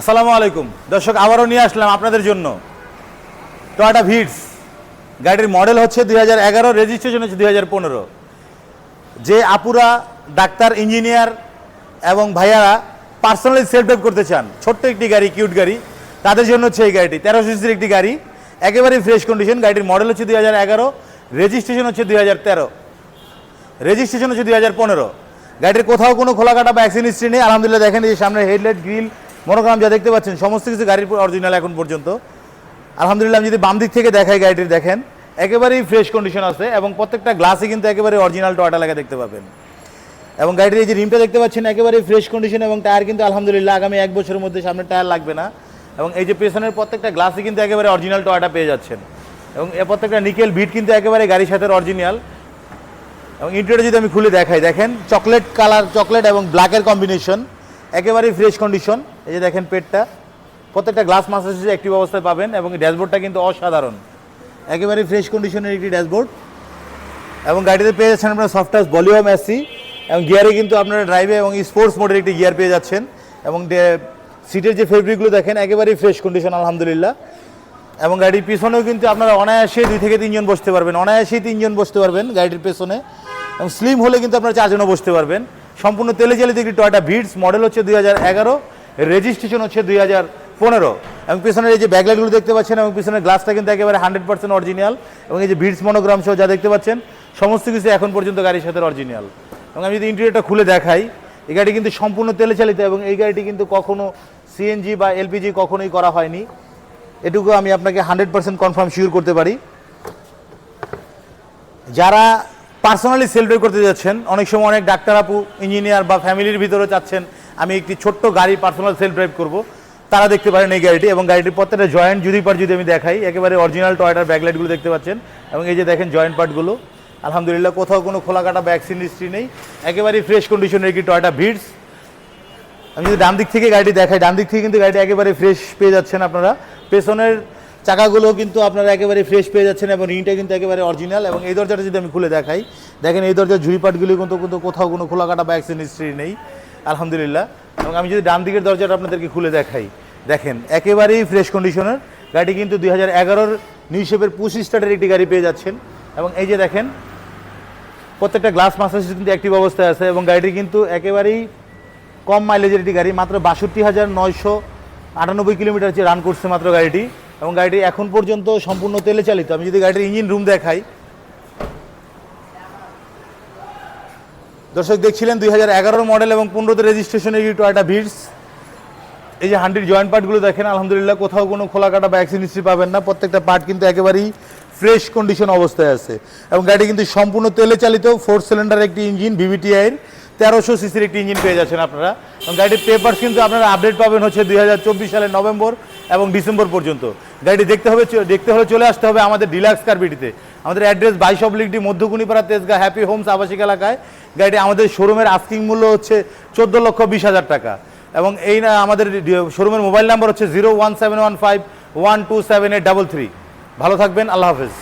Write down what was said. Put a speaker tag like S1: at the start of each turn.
S1: আসসালামু আলাইকুম। দর্শক, আবারও নিয়ে আসলাম আপনাদের জন্য টয়োটা ভিটস গাড়ির মডেল হচ্ছে দুই হাজার এগারো রেজিস্ট্রেশন হচ্ছে দুই হাজার পনেরো। যে আপুরা, ডাক্তার ইঞ্জিনিয়ার এবং ভাইয়ারা পার্সোনালি সেলফ ড্রাইভ করতে চান, ছোট্ট একটি গাড়ি কিউট গাড়ি, তাদের জন্য হচ্ছে এই গাড়িটি। তেরোশো সিসির একটি গাড়ি, একেবারেই ফ্রেশ কন্ডিশন গাড়ির মডেল হচ্ছে দুই হাজার এগারো রেজিস্ট্রেশন হচ্ছে দুই হাজার তেরো। রেজিস্ট্রেশন হচ্ছে দুই হাজার পনেরো। গাড়ির কোথাও কোনো খোলাকাটা বা অ্যাক্সিডেন্ট হিস্ট্রি নেই। আলহামদুলিল্লাহ, দেখেন যে সামনে হেডলাইট গ্রিল মনোগ্রাম যা দেখতে পাচ্ছেন, সমস্ত কিছু গাড়ির অরিজিনাল এখন পর্যন্ত। আলহামদুলিল্লাহ যদি বাম দিক থেকে দেখাই গাড়িটির, দেখেন, একেবারেই ফ্রেশ কন্ডিশন আছে এবং প্রত্যেকটা গ্লাসই কিন্তু একেবারে অরিজিনাল টয়টা লাগা দেখতে পাবেন। এবং গাড়ির এই যে রিমটা দেখতে পাচ্ছেন, একেবারেই ফ্রেশ কন্ডিশন এবং টায়ার কিন্তু আলহামদুলিল্লাহ আগামী এক বছরের মধ্যে সামনে টায়ার লাগবে না। এবং এই যে পেছনের প্রত্যেকটা গ্লাসই কিন্তু একেবারে অরিজিনাল টয়টা পেয়ে যাচ্ছেন। এবং এ প্রত্যেকটা নিকেল বিট কিন্তু একেবারে গাড়ির সাথে অরিজিনাল এবং ইন্টেরিয়র যদি আমি খুলে দেখাই, দেখেন চকলেট কালার চকলেট এবং ব্ল্যাকের কম্বিনেশন একেবারেই ফ্রেশ কন্ডিশন এই যে দেখেন পেটটা, প্রত্যেকটা গ্লাস মাসাজ অ্যাক্টিভ অবস্থায় পাবেন এবং ড্যাশবোর্ডটা কিন্তু অসাধারণ। একেবারেই ফ্রেশ কন্ডিশনের একটি ড্যাশবোর্ড এবং গাড়িতে পেয়ে যাচ্ছেন আপনারা সফটওয়্যার ভলিউম এসি এবং গিয়ারে কিন্তু আপনারা ড্রাইভে এবং স্পোর্টস মোডের একটি গিয়ার পেয়ে যাচ্ছেন। এবং সিটের যে ফেব্রিকগুলো দেখেন, একেবারেই ফ্রেশ কন্ডিশন আলহামদুলিল্লাহ। এবং গাড়ির পিছনেও কিন্তু আপনারা অনায়াসে দুই থেকে তিনজন বসতে পারবেন। অনায়াসেই তিনজন বসতে পারবেন গাড়ির পেছনে। এবং স্লিম হলে কিন্তু আপনারা চারজনও বসতে পারবেন। সম্পূর্ণ তেলে চালিত একটি টয়টা ভিটস মডেল হচ্ছে দুই হাজার এগারো রেজিস্ট্রেশন হচ্ছে দুই হাজার পনেরো। এবং পিছনের এই যে ব্যাকলাইটগুলো দেখতে পাচ্ছেন, এবং পিছনের গ্লাসটা কিন্তু একেবারে হান্ড্রেড পার্সেন্ট অরিজিনাল এবং এই যে ভিটস মনোগ্রাম সহ যা দেখতে পাচ্ছেন, সমস্ত কিছু এখন পর্যন্ত গাড়ির সাথে অরিজিনাল এবং আমি যদি ইন্টেরিয়রটা খুলে দেখাই, এই গাড়ি কিন্তু সম্পূর্ণ তেলে চালিত, এবং এই গাড়িটি কিন্তু কখনো সিএনজি বা এলপিজি কখনোই করা হয়নি। এটুকু আমি আপনাকে হান্ড্রেড পার্সেন্ট কনফার্ম শিওর করতে পারি। যারা পার্সোনালি সেল করতে যাচ্ছেন। অনেক সময় অনেক ডাক্তার আপু, ইঞ্জিনিয়ার বা ফ্যামিলির ভিতরে চাচ্ছেন আমি একটি ছোট্ট গাড়ি পার্সোনাল সেলফ ড্রাইভ করব। তারা দেখতে পারেন এই গাড়িটি এবং গাড়িটির প্রত্যেকটা জয়েন্ট যদি পার যদি আমি দেখাই, একেবারে অরিজিনাল টয়টার ব্যাকলাইটগুলো দেখতে পাচ্ছেন। এবং এই যে দেখেন জয়েন্ট পার্টগুলো আলহামদুলিল্লাহ কোথাও কোনো খোলা কাটা ব্যাক্সিন হিস্ট্রি নেই একেবারেই ফ্রেশ কন্ডিশনের একটি টয়টা ভিডস আমি যদি ডান দিক থেকে গাড়িটি দেখাই, ডান দিক থেকে কিন্তু গাড়িটি একেবারে ফ্রেশ পেয়ে যাচ্ছেন আপনারা। পেছনের চাকাগুলো কিন্তু আপনারা একেবারে ফ্রেশ পেয়ে যাচ্ছেন এবং রিংটা কিন্তু একেবারে অরিজিনাল এবং এই দরজাটা যদি আমি খুলে দেখাই, দেখেন এই দরজার ঝুড়ি পাটগুলি কিন্তু কিন্তু কোথাও কোনো খোলা কাটা বা অ্যাক্সিডেন্ট হিস্ট্রি নেই, আলহামদুলিল্লাহ। এবং আমি যদি ডান দিকের দরজাটা আপনাদেরকে খুলে দেখাই, দেখেন একেবারেই ফ্রেশ কন্ডিশনের গাড়ি কিন্তু দুই হাজার এগারোর নিউ শেপের পুশ স্টার্টের একটি গাড়ি পেয়ে যাচ্ছেন। এবং এই যে দেখেন, প্রত্যেকটা গ্লাস মাসাজ কিন্তু অ্যাক্টিভ অবস্থায় আছে এবং গাড়িটি কিন্তু একেবারেই কম মাইলেজের একটি গাড়ি, মাত্র বাষট্টি হাজার নয়শো আটানব্বই কিলোমিটার যে রান করছে মাত্র গাড়িটি। এবং গাড়িটি এখন পর্যন্ত সম্পূর্ণ তেলে চালিত। আমি যদি গাড়িটির ইঞ্জিন রুম দেখাই। দর্শক, দেখছিলেন দুই হাজার মডেল এবং পনেরোতে রেজিস্ট্রেশনের এই টয়টা ভিডস এই যে হান্ডির জয়েন্ট পার্টগুলো দেখেন, আলহামদুলিল্লাহ কোথাও কোনো খোলা কাটা বা অ্যাক্সিডেন্ট পাবেন না। প্রত্যেকটা পার্ট কিন্তু একেবারেই ফ্রেশ কন্ডিশন অবস্থায় আছে। এবং গাড়ি কিন্তু সম্পূর্ণ তেলে চালিত ফোর সিলিন্ডার একটি ইঞ্জিন ভিভিটিআইয়ের তেরোশো সিসির একটি ইঞ্জিন পেয়ে যাচ্ছেন আপনারা। এবং গাড়ির পেপার কিন্তু আপনারা আপডেট পাবেন হচ্ছে দুই হাজার চব্বিশ সালের নভেম্বর এবং ডিসেম্বর পর্যন্ত। গাড়িটি দেখতে হবে দেখতে হলে চলে আসতে হবে আমাদের ডিলাক্স কারবিটিতে আমাদের অ্যাড্রেস বাইশ অবলিকটি মধ্যকুনিপাড়া তেজগা হ্যাপি হোমস আবাসিক এলাকায়। গাড়িটি আমাদের শোরুমের আস্কিং মূল্য হচ্ছে চোদ্দ লক্ষ বিশ হাজার টাকা। এবং এই না আমাদের শোরুমের মোবাইল নাম্বার হচ্ছে zero one seven one five one two seven eight double three ভালো থাকবেন, আল্লাহ হাফেজ।